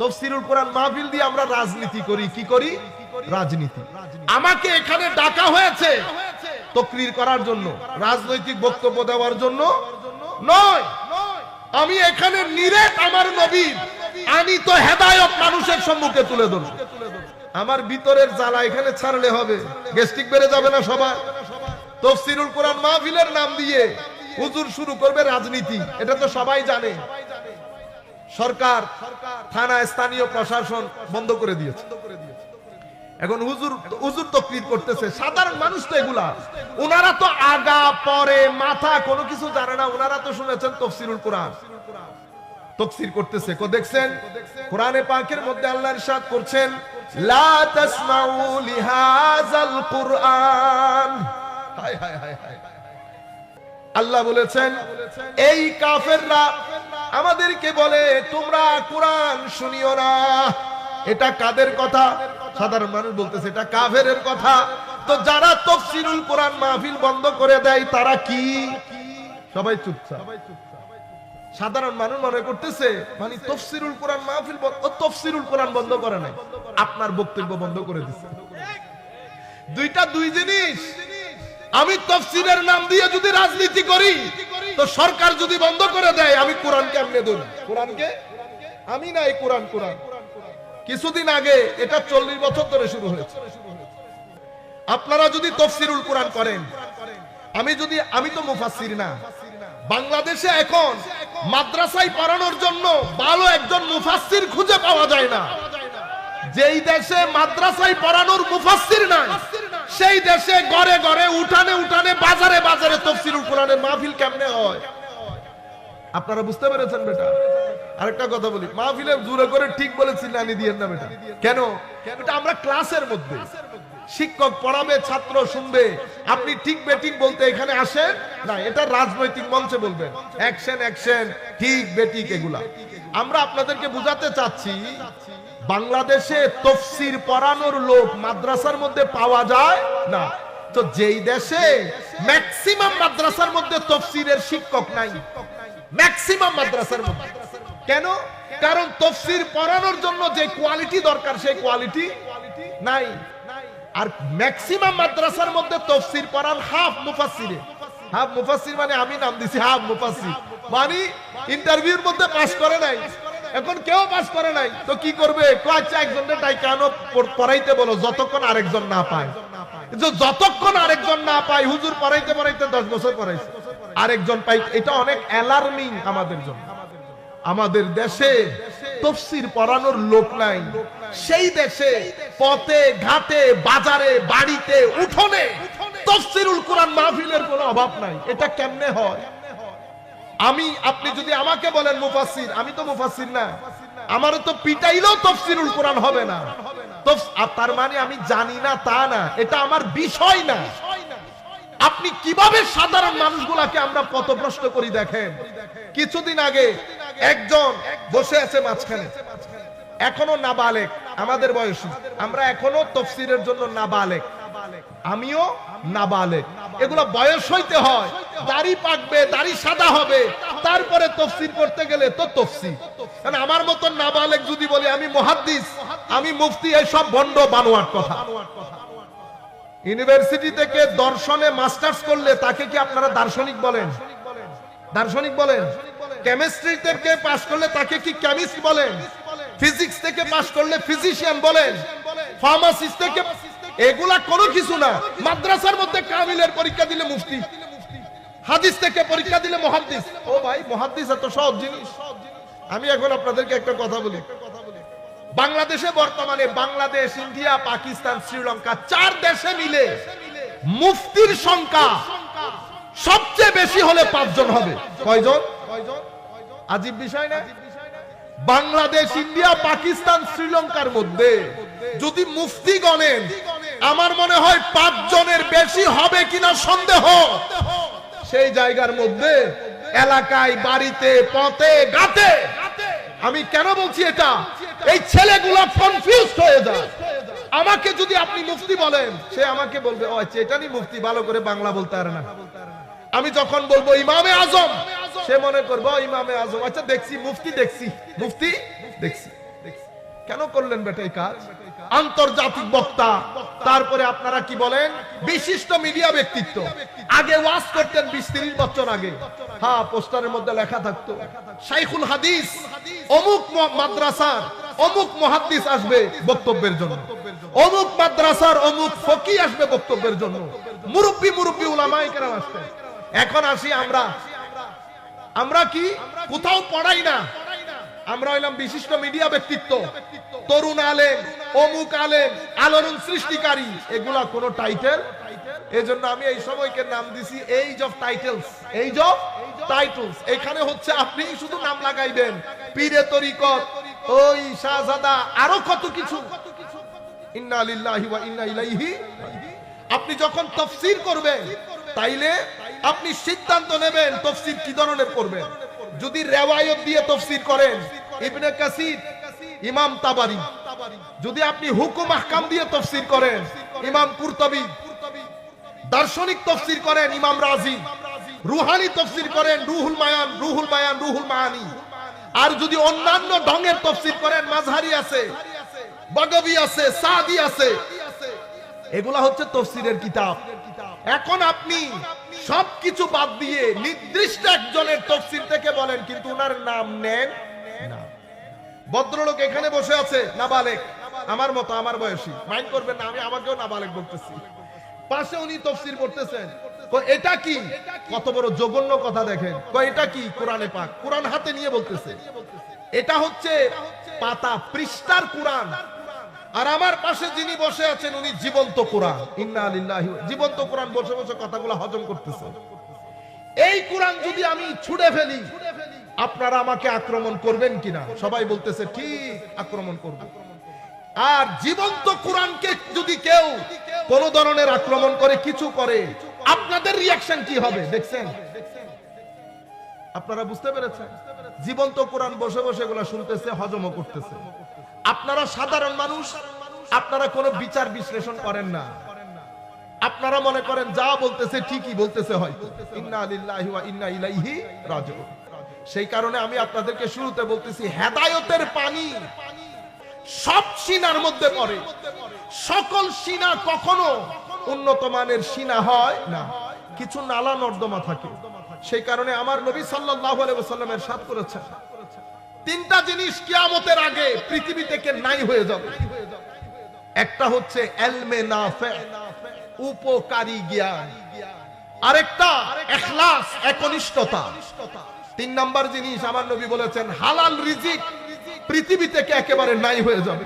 তফসিরুল কোরআন মাহফিল দিয়ে আমরা রাজনীতি করি, কি করি? রাজনীতি। আমাকে এখানে ডাকা হয়েছে তকরির করার জন্য, রাজনৈতিক বক্তব্য দেওয়ার জন্য নয়। আমি এখানে নিরেট আমার নবীর আমি তো হেদায়ত মানুষের সম্মুখে তুলে ধরব। আমার ভিতরের জ্বালা এখানে ছাড়লে হবে। গেস্টিক বেড়ে যাবে না সবার তফসিরুল কোরআন মাহফিলের নাম দিয়ে হুজুর শুরু করবে রাজনীতি। এটা তো সবাই জানে। সরকার, থানা, স্থানীয় প্রশাসন বন্ধ করে দিয়েছে। এখন হুজুর হুজুর তকরির করতেছে, সাধারণ মানুষ তো এগুলা। ওনারা তো আগা, পরে, মাথা, কোনো কিছু জানে না। ওনারা তো শুনেছেন তফসিরুল কোরআন। তফসির করতেছে। কো দেখছেন? কোরআনে পাকের মধ্যে আল্লাহ ইরশাদ করছেন, লা তাসমাউ লিহাযাল কুরআন। হায় হায় হায় হায়। আল্লাহ বলেছেন, এই কাফেররা আমাদেরকে বলে, তোমরা কোরআন শুনিও না। এটা কাদের কথা? সাধারণ মানুষ বলতেছে, এটা কাফেরের কথা। তো যারা তফসিরুল কোরআন মাহফিল বন্ধ করে দেয়, তারা কি? সবাই চুপচাপ। সাধারণ মানুষ মনে করতেছে মানে তফসিরুল কোরআন মাহফিল তফসিরুল কোরআন বন্ধ করে নাই। আপনার বক্তব্য বন্ধ করে দিচ্ছে দুইটা দুই জিনিস। আমি তফসিলের নাম দিয়ে যদি রাজনীতি করি তো সরকার যদি বন্ধ করে দেয়, আমি কোরআন কেমনে ধরি কোরআনকে? আমি না এই কোরআন কোরআন। কিছুদিন আগে এটা চল্লিশ বছর ধরে শুরু হয়েছে। আপনারা যদি তফসিরুল কোরআন করেন, আমি যদি, আমি তো মুফাসসির না। বাংলাদেশে এখন মাদ্রাসায় পড়ানোর জন্য ভালো একজন মুফাসসির খুঁজে পাওয়া যায় না। যেই দেশে মাদ্রাসায় পড়ানোর মুফাসসির নাই সেই দেশে গড়ে গড়ে, উঠানে উঠানে, বাজারে বাজারে তফসিরুল কোরআনের মাহফিল কেমনে হয়? আপনারা বুঝতে পেরেছেন বেটা? আরেকটা কথা বলি মাহফিলে জোরে করে ঠিক বলেছিলেন আনি দিয়েন না বেটা। কেন? এটা আমরা ক্লাসের মধ্যে। শিক্ষক পড়াবে, ছাত্র শুনবে। আপনি ঠিক বেঠিক বলতে এখানে আসেন? না, এটা রাজনৈতিক মঞ্চে বলবেন। অ্যাকশন অ্যাকশন, ঠিক বেঠিক এগুলা। আমরা আপনাদেরকে বুঝাতে চাচ্ছি, বাংলাদেশে তফসির পড়ানোর লোক মাদ্রাসার মধ্যে পাওয়া যায়? না। তো যেই দেশে ম্যাক্সিমাম মাদ্রাসার মধ্যে তফসিরের শিক্ষক নাই ম্যাক্সিমাম মাদ্রাসার মধ্যে। কেন? কারণ তফসির পড়ানোর জন্য যে কোয়ালিটি দরকার, সেই কোয়ালিটি নাই। আর ম্যাক্সিমাম মাদ্রাসার মধ্যে তফসির পড়ান হাফ মুফাসসিরে। হাফ মুফাসসির মানে আমি নাম দিছি হাফ মুফাসসির। মানে ইন্টারভিউর মধ্যে পাস করে নাই। এখন কেউ পাস করে নাই। তো কি করবে? কয়েকটা একজনের তাই কেন পড়াইতে বলো, যতক্ষণ আরেকজন না পায়। যতক্ষণ আরেকজন না পায়, হুজুর পড়াইতে পড়াইতে দশ বছর পড়াইছে। আরেকজন পাই এটা অনেক অ্যালার্মিং আমাদের জন্য। আমাদের দেশে তফসির পড়ানোর লোক নাই। সেই দেশে পথে, ঘাটে, বাজারে, বাড়িতে, উঠোনে তফসিরুল কোরআন মাহফিলের কোনো অভাব নাই। এটা কেমনে হয়? আমি, আপনি যদি আমাকে বলেন মুফাসসির, আমি তো মুফাসসির না। আমারও তো পিটাইলেও তফসিরুল কোরআন হবে না। তার মানে আমি জানি না, তা না। এটা আমার বিষয় না। আপনি কীভাবে সাধারণ মানুষগুলাকে আমরা পথভ্রষ্ট করি দেখেন? কিছুদিন আগে একজন বসে আছে মাঝখানে। এখনও নাবালেক, আমাদের বয়সী। আমরা এখনও তফসিরের জন্য নাবালেক। আমিও নাবালেক। এগুলো বয়স হইতে হয়। দাড়ি পাকবে, দাড়ি সাদা হবে। তারপরে তফসির করতে গেলে তো তফসির। কারণ আমার মতন নাবালেক যদি বলি, আমি মহাদ্দিস, আমি মুফতি এই সব ভণ্ড বানোয়ার কথা। ইউনিভার্সিটি থেকে দর্শনে মাস্টার্স করলে তাকে কি আপনারা দার্শনিক বলেন? দার্শনিক বলেন? কেমিস্ট্রি থেকে পাশ করলে তাকে কি কেমিস্ট বলেন? ফিজিক্স থেকে পাশ করলে ফিজিশিয়ান বলেন? ফার্মাসিস্ট থেকে এগুলা কোনো কিছু না। মাদ্রাসার মধ্যে কামিলের পরীক্ষা দিলে মুফতি। হাদিস থেকে পরীক্ষা দিলে মহাদ্দিস। ও ভাই, মহাদ্দিস এত সহজ জিনিস। আমি এখন আপনাদেরকে একটা কথা বলি। বাংলাদেশে বর্তমানে বাংলাদেশ, ইন্ডিয়া, পাকিস্তান, শ্রীলঙ্কা চার দেশে মিলে মুফতির সংখ্যা সবচেয়ে বেশি হলে পাঁচজন হবে। কয়জন? আজীব বিষয় না? বাংলাদেশ, ইন্ডিয়া, পাকিস্তান, শ্রীলঙ্কার মধ্যে যদি মুফতি গণেন, আমার মনে হয় পাঁচ জনের বেশি হবে কিনা সন্দেহ। সেই জায়গার মধ্যে এলাকায়, বাড়িতে, পথে গাতে আমি কেন বলছি এটা? এই ছেলেগুলো কনফিউজ হয়ে যায়। আমাকে যদি আপনি মুফতি বলেন, সে আমাকে বলবে, ও আচ্ছা এটা নি মুফতি ভালো করে বাংলা বলতে পারে না। আমি যখন বলব, ইমামে আজম সে মনে করব ইমামে আজম। আচ্ছা দেখছি, মুফতি দেখছি মুফতি দেখছি কেন করলেন বেটা এই কাজ? আন্তর্জাতিক বক্তা। তারপরে আপনারা কি বলেন? বিশিষ্ট মিডিয়া ব্যক্তিত্ব। আগে ওয়াজ করতেন বিশ তিরিশ বছর আগে। হ্যাঁ পোস্টারের মধ্যে লেখা থাকতো। শাইখুল হাদিস, অমুক মাদ্রাসার, অমুক মহাদ্দিস আসবে বক্তব্যের জন্য। অমুক মাদ্রাসার অমুক ফকি আসবে বক্তব্যের জন্য। মুরব্বী মুরব্বী উলামায়ে কেরাম আসতেন। এখন আসি আমরা আমরা কি? কোথাও পড়াই না। আমরা হইলাম বিশিষ্ট মিডিয়া ব্যক্তিত্ব। তরুণ আলেম, অমুক আলেম, আলোড়ন সৃষ্টিকারী। এগুলা কোন টাইটেল এজন্য আমি এই সময়কে নাম দিছি age of titles age of titles এখানে হচ্ছে আপনি শুধু নাম লাগাইবেন। পীরে তরিকত, ওই শাহজাদা, আরও কত কিছু। ইন্না ওয়া ইন্না ইলাইহি আপনি যখন তফসির করবেন, তাইলে আপনি সিদ্ধান্ত নেবেন তফসির কি ধরনের করবেন। যদি রেওয়ায়ত দিয়ে তফসির করেন, ইবনে কাসির, ইমাম তাবারি। যদি আপনি হুকুম আহকাম দিয়ে তফসির করেন, ইমাম কুরতবি। দার্শনিক তফসির করেন, ইমাম রাজি। রুহানি তফসির করেন, রুহুল মায়ান রুহুল মায়ান, রুহুল মায়ানি আর যদি অন্যান্য ঢঙের তফসির করেন, মাঝহারি আছে, বগবি আছে, সাদি আছে। এগুলা হচ্ছে তফসিরের কিতাব। এখন আপনি সবকিছু বাদ দিয়ে নির্দিষ্ট একজনের তফসির থেকে বলেন কিন্তু ওনার নাম নেন ভদ্রলোক এখানে বসে আছে নাবালেক। আমার মতো আমার বয়সী। মাইন্ড করবেন না আমি আমাকেও নাবালেক বলতেছি। পাশে উনি তফসিল কয়, এটা কি? কত বড় জঘন্য কথা দেখেন। এটা কি? কোরআনে পাক। কোরআন হাতে নিয়ে বলতেছে। এটা হচ্ছে পাতা পৃষ্ঠার কোরআন। আর আমার পাশে যিনি বসে আছেন, উনি জীবন্ত কোরআন। ইন্না লিল্লাহি জীবন্ত কোরআন বসে বসে কথাগুলো হজম করতেছে। এই কোরআন যদি আমি ছুড়ে ফেলি, আপনারা আমাকে আক্রমণ করবেন কিনা? সবাই বলতেছে, ঠিক, আক্রমণ করব। আর জীবন্ত কোরআনকে যদি কেউ কোন ধরনের আক্রমণ করে, কিছু করে, আপনাদের রিয়াকশন কি হবে? দেখছেন? আপনারা বুঝতে পেরেছেন? জীবন্ত কোরআন বসে বসে এগুলা শুনতেছে, হজমও করতেছে। আপনারা সাধারণ মানুষ, আপনারা কোনো বিচার বিশ্লেষণ করেন না। আপনারা মনে করেন যা বলতেছে ঠিকই বলতেছে হয়তো। সেই কারণে আমি আপনাদেরকে শুরুতে বলতেছি, হেদায়েতের পানি সব সিনার মধ্যে পড়ে। সকল সিনা কখনো উন্নত মানের সিনা হয় না। কিছু নালা নর্দমা থাকে। সেই কারণে আমার নবী সাল্লাল্লাহু আলাইহি ওয়াসাল্লামের করেছেন। তিনটা জিনিস কিয়ামতের আগে পৃথিবী থেকে নাই হয়ে যাবে। একটা হচ্ছে এলমে নাফে, উপকারী জ্ঞান। আরেকটা এখলাস, একনিষ্ঠতা। তিন নাম্বার জিনিস আমার নবী বলেছেন, হালাল রিজিক পৃথিবী থেকে একেবারে নাই হয়ে যাবে।